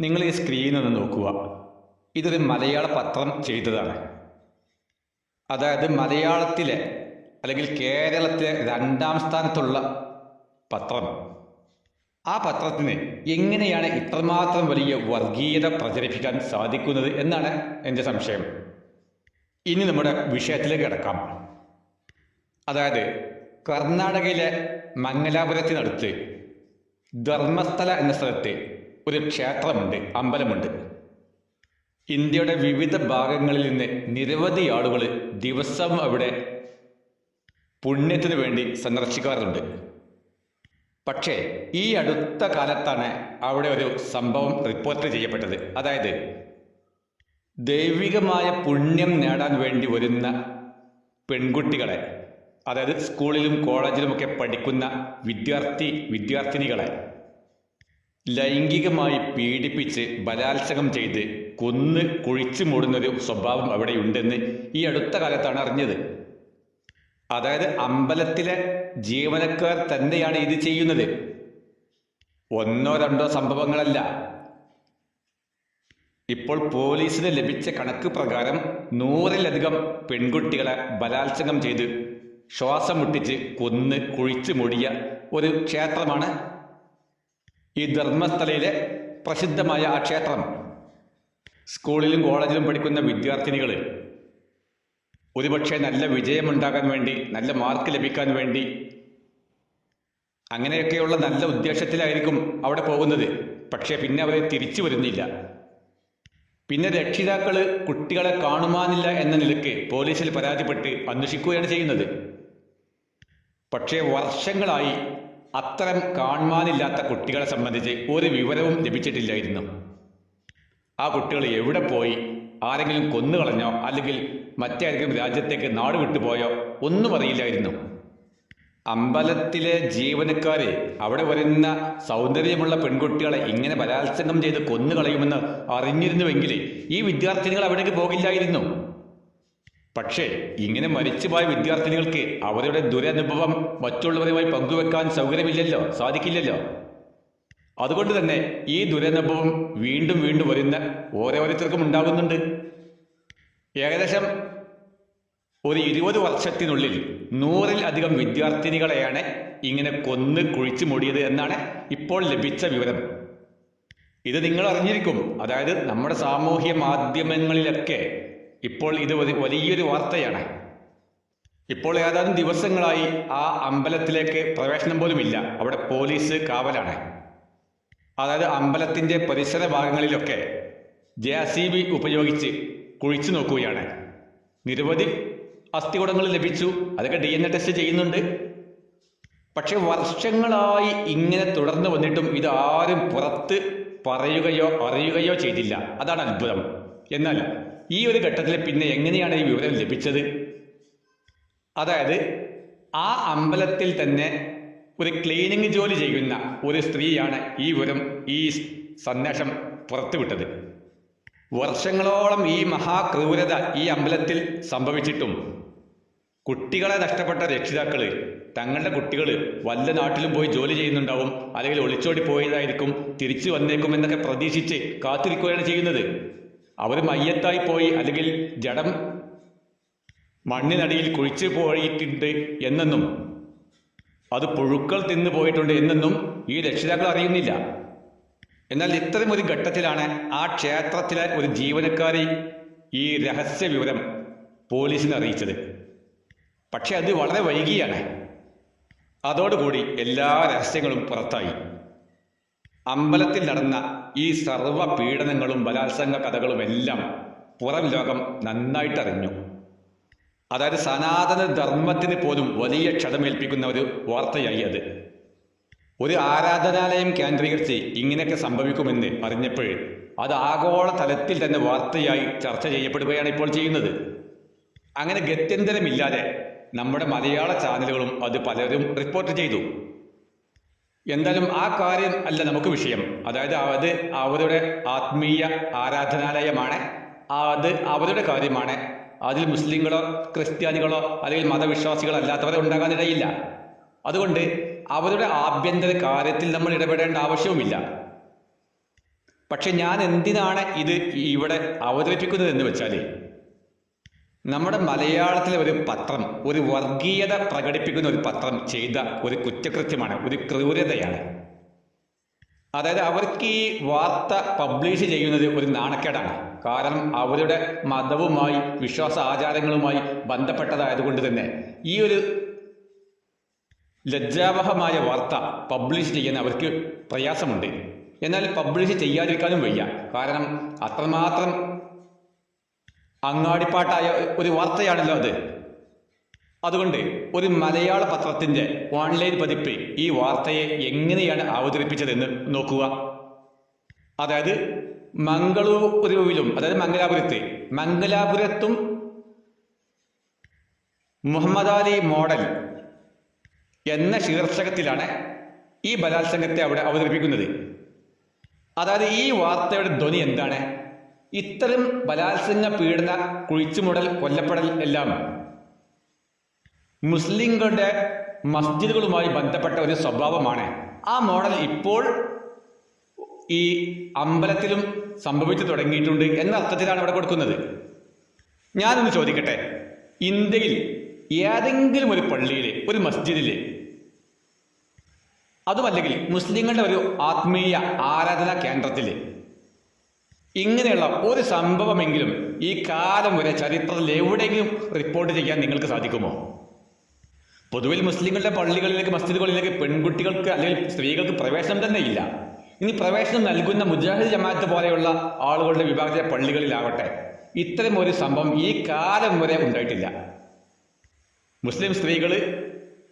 നിങ്ങൾ ഈ സ്ക്രീനിൽ ഒന്ന് നോക്കുക. ഇതൊരു മലയാള പത്രം ചെയ്തതാണ്. അതായത് മലയാളത്തിലെ അല്ലെങ്കിൽ കേരളത്തിലെ രണ്ടാം സ്ഥാനത്തുള്ള പത്രം. ആ പത്രത്തിന് എങ്ങനെയാണ് ഇത്രമാത്രം വലിയ വർഗീയത പ്രചരിപ്പിക്കാൻ സാധിക്കുന്നത് എന്നാണ് എന്റെ സംശയം. ഇനി നമ്മുടെ വിഷയത്തിലേക്ക് കിടക്കാം. അതായത് കർണാടകയിലെ മംഗലാപുരത്തിനടുത്ത് ധർമ്മസ്ഥല എന്ന സ്ഥലത്ത് ഒരു ക്ഷേത്രമുണ്ട് അമ്പലമുണ്ട്. ഇന്ത്യയുടെ വിവിധ ഭാഗങ്ങളിൽ നിന്ന് നിരവധി ആളുകൾ ദിവസം അവിടെ പുണ്യത്തിനു വേണ്ടി സന്ദർശിക്കാറുണ്ട്. പക്ഷേ ഈ അടുത്ത കാലത്താണ് അവിടെ ഒരു സംഭവം റിപ്പോർട്ട് ചെയ്യപ്പെട്ടത്. അതായത് ദൈവികമായ പുണ്യം നേടാൻ വേണ്ടി വരുന്ന പെൺകുട്ടികളെ അതായത് സ്കൂളിലും കോളേജിലുമൊക്കെ പഠിക്കുന്ന വിദ്യാർത്ഥി വിദ്യാർത്ഥിനികളെ ലൈംഗികമായി പീഡിപ്പിച്ച് ബലാത്സംഗം ചെയ്ത് കൊന്ന് കുഴിച്ചു മൂടുന്നൊരു സ്വഭാവം അവിടെ ഉണ്ടെന്ന് ഈ അടുത്ത കാലത്താണ് അറിഞ്ഞത്. അതായത് അമ്പലത്തിലെ ജീവനക്കാർ തന്നെയാണ് ഇത് ചെയ്യുന്നത്. ഒന്നോ രണ്ടോ സംഭവങ്ങളല്ല. ഇപ്പോൾ പോലീസിന് ലഭിച്ച കണക്ക് പ്രകാരം നൂറിലധികം പെൺകുട്ടികളെ ബലാത്സംഗം ചെയ്ത് ശ്വാസം മുട്ടിച്ച് കൊന്ന് കുഴിച്ചു മൂടിയ ഒരു ക്ഷേത്രമാണ് ഈ ധർമ്മസ്ഥലയിലെ പ്രസിദ്ധമായ ആ ക്ഷേത്രം. സ്കൂളിലും കോളേജിലും പഠിക്കുന്ന വിദ്യാർത്ഥിനികൾ ഒരുപക്ഷെ നല്ല വിജയമുണ്ടാകാൻ വേണ്ടി നല്ല മാർക്ക് ലഭിക്കാൻ വേണ്ടി അങ്ങനെയൊക്കെയുള്ള നല്ല ഉദ്ദേശത്തിലായിരിക്കും അവിടെ പോകുന്നത്. പക്ഷേ പിന്നെ അവരെ തിരിച്ചു വരുന്നില്ല. പിന്നെ രക്ഷിതാക്കൾ കുട്ടികളെ കാണുവാനില്ല എന്ന നിലയ്ക്ക് പോലീസിൽ പരാതിപ്പെട്ട് അന്വേഷിക്കുകയാണ് ചെയ്യുന്നത്. പക്ഷേ വർഷങ്ങളായി അത്തരം കാണുവാനില്ലാത്ത കുട്ടികളെ സംബന്ധിച്ച് ഒരു വിവരവും ലഭിച്ചിട്ടില്ലായിരുന്നു. ആ കുട്ടികൾ എവിടെ പോയി ആരെങ്കിലും കൊന്നുകളഞ്ഞോ അല്ലെങ്കിൽ മറ്റാരെങ്കിലും രാജ്യത്തേക്ക് നാട് വിട്ടുപോയോ ഒന്നും അറിയില്ലായിരുന്നു. അമ്പലത്തിലെ ജീവനക്കാര് അവിടെ വരുന്ന സൗന്ദര്യമുള്ള പെൺകുട്ടികളെ ഇങ്ങനെ ബലാത്സംഗം ചെയ്ത് കൊന്നുകളയുമെന്ന് അറിഞ്ഞിരുന്നുവെങ്കിൽ ഈ വിദ്യാർത്ഥിനികൾ അവിടേക്ക് പോകില്ലായിരുന്നു. പക്ഷേ ഇങ്ങനെ മരിച്ചുപോയ വിദ്യാർത്ഥിനികൾക്ക് അവരുടെ ദുരനുഭവം മറ്റുള്ളവരുമായി പങ്കുവെക്കാൻ സൗകര്യമില്ലല്ലോ സാധിക്കില്ലല്ലോ. അതുകൊണ്ട് തന്നെ ഈ ദുരനുഭവം വീണ്ടും വീണ്ടും വരുന്ന ഓരോരുത്തർക്കും ഉണ്ടാകുന്നുണ്ട്. ഏകദേശം ഒരു ഇരുപത് വർഷത്തിനുള്ളിൽ നൂറിൽ അധികം വിദ്യാർത്ഥിനികളെയാണ് ഇങ്ങനെ കൊന്ന് കുഴിച്ചു മൂടിയത് എന്നാണ് ഇപ്പോൾ ലഭിച്ച വിവരം. ഇത് നിങ്ങൾ അറിഞ്ഞിരിക്കും. അതായത് നമ്മുടെ സാമൂഹ്യ മാധ്യമങ്ങളിലൊക്കെ ഇപ്പോൾ ഇത് വലിയൊരു വാർത്തയാണ്. ഇപ്പോൾ ഏതാനും ദിവസങ്ങളായി ആ അമ്പലത്തിലേക്ക് പ്രവേശനം പോലുമില്ല. അവിടെ പോലീസ് കാവലാണ്. അതായത് അമ്പലത്തിന്റെ പരിസര ഭാഗങ്ങളിലൊക്കെ ജെ സി ബി ഉപയോഗിച്ച് കുഴിച്ചു നോക്കുകയാണ്. നിരവധി അസ്ഥികുടങ്ങൾ ലഭിച്ചു. അതൊക്കെ ഡി എൻ എ ടെസ്റ്റ് ചെയ്യുന്നുണ്ട്. പക്ഷെ വർഷങ്ങളായി ഇങ്ങനെ തുടർന്ന് വന്നിട്ടും ഇതാരും പുറത്ത് പറയുകയോ അറിയുകയോ ചെയ്തില്ല. അതാണ് അത്ഭുതം. എന്നാൽ ഈ ഒരു ഘട്ടത്തിൽ പിന്നെ എങ്ങനെയാണ് ഈ വിവരം ലഭിച്ചത്? അതായത് ആ അമ്പലത്തിൽ തന്നെ ഒരു ക്ലീനിങ് ജോലി ചെയ്യുന്ന ഒരു സ്ത്രീയാണ് ഈ വിവരം ഈ സന്ദേശം പുറത്തുവിട്ടത്. വർഷങ്ങളോളം ഈ മഹാക്രൂരത ഈ അമ്പലത്തിൽ സംഭവിച്ചിട്ടും കുട്ടികളെ നഷ്ടപ്പെട്ട രക്ഷിതാക്കൾ തങ്ങളുടെ കുട്ടികൾ വല്ല നാട്ടിലും പോയി ജോലി ചെയ്യുന്നുണ്ടാവും അല്ലെങ്കിൽ ഒളിച്ചോടി പോയതായിരിക്കും തിരിച്ചു വന്നേക്കും എന്നൊക്കെ പ്രതീക്ഷിച്ച് കാത്തിരിക്കുകയാണ് ചെയ്യുന്നത്. അവർ മയ്യത്തായി പോയി അല്ലെങ്കിൽ ജഡം മണ്ണിനടിയിൽ കുഴിച്ചു പോയിട്ടുണ്ട് എന്നെന്നും അത് പുഴുക്കൾ തിന്നു പോയിട്ടുണ്ട് എന്നെന്നും ഈ രക്ഷിതാക്കൾ അറിയുന്നില്ല. എന്നാൽ ഇത്തരം ഒരു ഘട്ടത്തിലാണ് ആ ക്ഷേത്രത്തിലെ ഒരു ജീവനക്കാരി ഈ രഹസ്യ വിവരം പോലീസിനെ അറിയിച്ചത്. പക്ഷെ അത് വളരെ വൈകിയാണ്. അതോടുകൂടി എല്ലാ രഹസ്യങ്ങളും പുറത്തായി. അമ്പലത്തിൽ നടന്ന ഈ സർവ പീഡനങ്ങളും ബലാത്സംഗ കഥകളും എല്ലാം പുറം ലോകം നന്നായിട്ടറിഞ്ഞു. അതായത് സനാതന ധർമ്മത്തിന് പോലും വലിയ ക്ഷതമേൽപ്പിക്കുന്ന ഒരു വാർത്തയായി അത്. ഒരു ആരാധനാലയം കേന്ദ്രീകരിച്ച് ഇങ്ങനെയൊക്കെ സംഭവിക്കുമെന്ന് അറിഞ്ഞപ്പോൾ അത് ആഗോള തലത്തിൽ തന്നെ വാർത്തയായി ചർച്ച ചെയ്യപ്പെടുകയാണ് ഇപ്പോൾ ചെയ്യുന്നത്. അങ്ങനെ ഗത്യന്തരമില്ലാതെ നമ്മുടെ മലയാള ചാനലുകളും അത് പലരും റിപ്പോർട്ട് ചെയ്തു. എന്തായാലും ആ കാര്യം അല്ല നമുക്ക് വിഷയം. അതായത് അത് അവരുടെ ആത്മീയ ആരാധനാലയമാണ്. അത് അവരുടെ കാര്യമാണ്. അതിൽ മുസ്ലിങ്ങളോ ക്രിസ്ത്യാനികളോ അല്ലെങ്കിൽ മതവിശ്വാസികളോ അല്ലാത്തവരോ ഉണ്ടാകാനിടയില്ല അതുകൊണ്ട് അവരുടെ ആഭ്യന്തര കാര്യത്തിൽ നമ്മൾ ഇടപെടേണ്ട ആവശ്യവുമില്ല. പക്ഷെ ഞാൻ എന്തിനാണ് ഇത് ഇവിടെ അവതരിപ്പിക്കുന്നത് എന്ന് വെച്ചാൽ നമ്മുടെ മലയാളത്തിലെ ഒരു പത്രം ഒരു വർഗീയത പ്രകടിപ്പിക്കുന്ന ഒരു പത്രം ചെയ്ത ഒരു കുറ്റകൃത്യമാണ് ഒരു ക്രൂരതയാണ്. അതായത് അവർക്ക് ഈ വാർത്ത പബ്ലിഷ് ചെയ്യുന്നത് ഒരു നാണക്കേടാണ്. കാരണം അവരുടെ മതവുമായി വിശ്വാസ ആചാരങ്ങളുമായി ബന്ധപ്പെട്ടതായതുകൊണ്ട് തന്നെ ഈ ഒരു ലജ്ജാവഹമായ വാർത്ത പബ്ലിഷ് ചെയ്യാൻ അവർക്ക് പ്രയാസമുണ്ട്. എന്നാൽ പബ്ലിഷ് ചെയ്യാതിരിക്കാനും വയ്യ. കാരണം അത്രമാത്രം അങ്ങാടിപ്പാട്ടായ ഒരു വാർത്തയാണല്ലോ അത്. അതുകൊണ്ട് ഒരു മലയാള പത്രത്തിന്റെ ഓൺലൈൻ പതിപ്പ് ഈ വാർത്തയെ എങ്ങനെയാണ് അവതരിപ്പിച്ചതെന്ന് നോക്കുക. അതായത് മംഗളൂരുവിലും അതായത് മംഗലാപുരത്ത് മംഗലാപുരത്തും മുഹമ്മദ് അലി മോഡൽ എന്ന ശീർഷകത്തിലാണ് ഈ ബലാത്സംഗത്തെ അവിടെ അവതരിപ്പിക്കുന്നത്. അതായത് ഈ വാർത്തയുടെ ധ്വനി എന്താണ്? ഇത്തരം ബലാത്സംഗ പീഡന കുഴിച്ചുമുടൽ കൊല്ലപ്പെടൽ എല്ലാം മുസ്ലിങ്ങളുടെ മസ്ജിദുകളുമായി ബന്ധപ്പെട്ട ഒരു സ്വഭാവമാണ്. ആ മോഡൽ ഇപ്പോൾ ഈ അമ്പലത്തിലും സംഭവിച്ചു തുടങ്ങിയിട്ടുണ്ട് എന്ന അർത്ഥത്തിലാണ് ഇവിടെ കൊടുക്കുന്നത്. ഞാനൊന്ന് ചോദിക്കട്ടെ. ഇന്ത്യയിൽ ഏതെങ്കിലും ഒരു പള്ളിയിൽ ഒരു മസ്ജിദിൽ അതുമല്ലെങ്കിൽ മുസ്ലിങ്ങളുടെ ഒരു ആത്മീയ ആരാധനാ കേന്ദ്രത്തിൽ ഇങ്ങനെയുള്ള ഒരു സംഭവമെങ്കിലും ഈ കാലം വരെ ചരിത്രത്തിൽ എവിടെയെങ്കിലും റിപ്പോർട്ട് ചെയ്യാൻ നിങ്ങൾക്ക് സാധിക്കുമോ? പൊതുവിൽ മുസ്ലിങ്ങളുടെ പള്ളികളിലേക്ക് മസ്ജിദുകളിലേക്ക് പെൺകുട്ടികൾക്ക് അല്ലെങ്കിൽ സ്ത്രീകൾക്ക് പ്രവേശനം തന്നെ ഇല്ല. ഇനി പ്രവേശനം നൽകുന്ന മുജാഹിദ് ജമാഅത്ത് പോലെയുള്ള ആളുകളുടെ വിഭാഗത്തിലെ പള്ളികളിലാവട്ടെ ഇത്തരം ഒരു സംഭവം ഈ കാലം വരെ ഉണ്ടായിട്ടില്ല. മുസ്ലിം സ്ത്രീകൾ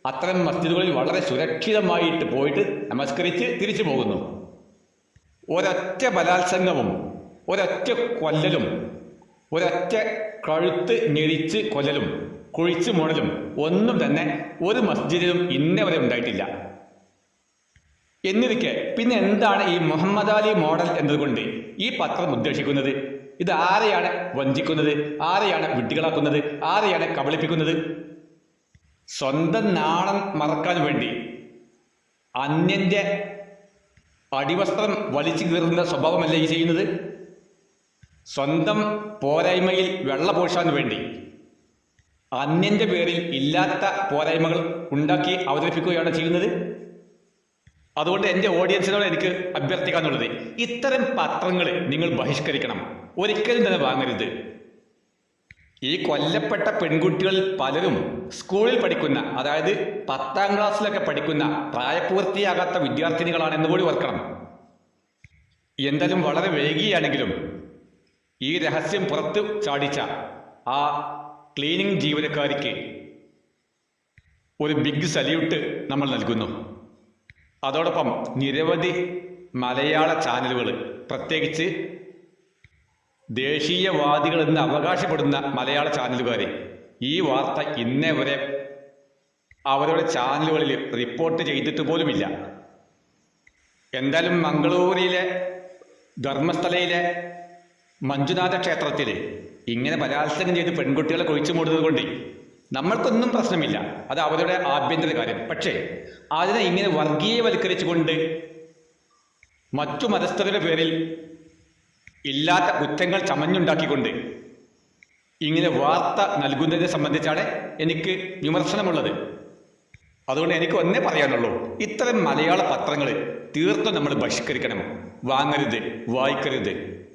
അത്തരം മസ്ജിദുകളിൽ വളരെ സുരക്ഷിതമായിട്ട് പോയിട്ട് നമസ്കരിച്ച് തിരിച്ചു പോകുന്നു. ഒരൊറ്റ ബലാത്സംഗവും ഒരൊറ്റ കൊല്ലലും ഒരൊറ്റ കഴുത്ത് ഞെരിച്ച് കൊല്ലലും കുഴിച്ച് മൂടലും ഒന്നും തന്നെ ഒരു മസ്ജിദിലും ഇന്നേ വരെ ഉണ്ടായിട്ടില്ല. എന്നിരിക്കെ പിന്നെ എന്താണ് ഈ മുഹമ്മദ് അലി മോഡൽ എന്നതുകൊണ്ട് ഈ പത്രം ഉദ്ദേശിക്കുന്നത്? ഇത് ആരെയാണ് വഞ്ചിക്കുന്നത്? ആരെയാണ് വിട്ടികളാക്കുന്നത് ആരെയാണ് കബളിപ്പിക്കുന്നത്? സ്വന്തം നാണം മറക്കാൻ വേണ്ടി അന്യന്റെ അടിവസ്ത്രം വലിച്ചു കീറുന്ന സ്വഭാവമല്ല ഈ ചെയ്യുന്നത്? സ്വന്തം പോരായ്മയിൽ വെള്ള പൂശാൻ വേണ്ടി. അന്യന്റെ പേരിൽ ഇല്ലാത്ത പോരായ്മകൾ ഉണ്ടാക്കി അവതരിപ്പിക്കുകയാണ് ചെയ്യുന്നത്. അതുകൊണ്ട് എന്റെ ഓഡിയൻസിനോട് എനിക്ക് അഭ്യർത്ഥിക്കാനുള്ളത് ഇത്തരം പത്രങ്ങൾ നിങ്ങൾ ബഹിഷ്കരിക്കണം. ഒരിക്കലും തന്നെ വാങ്ങരുത്. ഈ കൊല്ലപ്പെട്ട പെൺകുട്ടികളിൽ പലരും സ്കൂളിൽ പഠിക്കുന്ന അതായത് പത്താം ക്ലാസ്സിലൊക്കെ പഠിക്കുന്ന പ്രായപൂർത്തിയാകാത്ത വിദ്യാർത്ഥിനികളാണെന്ന് കൂടി ഓർക്കണം. എന്തായാലും വളരെ വൈകിയാണെങ്കിലും ഈ രഹസ്യം പുറത്ത് ചാടിച്ച ആ ക്ലീനിങ് ജീവനക്കാരിക്ക് ഒരു ബിഗ് സല്യൂട്ട് നമ്മൾ നൽകുന്നു. അതോടൊപ്പം നിരവധി മലയാള ചാനലുകൾ പ്രത്യേകിച്ച് ദേശീയവാദികൾ എന്ന് അവകാശപ്പെടുന്ന മലയാള ചാനലുകാർ ഈ വാർത്ത ഇന്നേ വരെ അവരുടെ ചാനലുകളിൽ റിപ്പോർട്ട് ചെയ്തിട്ട് പോലുമില്ല. എന്തായാലും മംഗളൂരിലെ ധർമ്മസ്ഥലയിലെ മഞ്ജുനാഥ ക്ഷേത്രത്തിൽ ഇങ്ങനെ ബലാത്സംഗം ചെയ്ത് പെൺകുട്ടികളെ കുഴിച്ചു മൂടുന്നത് കൊണ്ട് നമ്മൾക്കൊന്നും പ്രശ്നമില്ല. അത് അവരുടെ ആഭ്യന്തര കാര്യം. പക്ഷേ അതിനെ ഇങ്ങനെ വർഗീയവൽക്കരിച്ചുകൊണ്ട് മറ്റു മതസ്ഥരുടെ പേരിൽ ഇല്ലാത്ത കുറ്റങ്ങൾ ചമഞ്ഞുണ്ടാക്കിക്കൊണ്ട് ഇങ്ങനെ വാർത്ത നൽകുന്നതിനെ സംബന്ധിച്ചാണ് എനിക്ക് വിമർശനമുള്ളത്. അതുകൊണ്ട് എനിക്ക് ഒന്നേ പറയാനുള്ളൂ. ഇത്തരം മലയാള പത്രങ്ങൾ തീർത്തും നമ്മൾ ബഹിഷ്കരിക്കണം. വാങ്ങരുത് വായിക്കരുത്.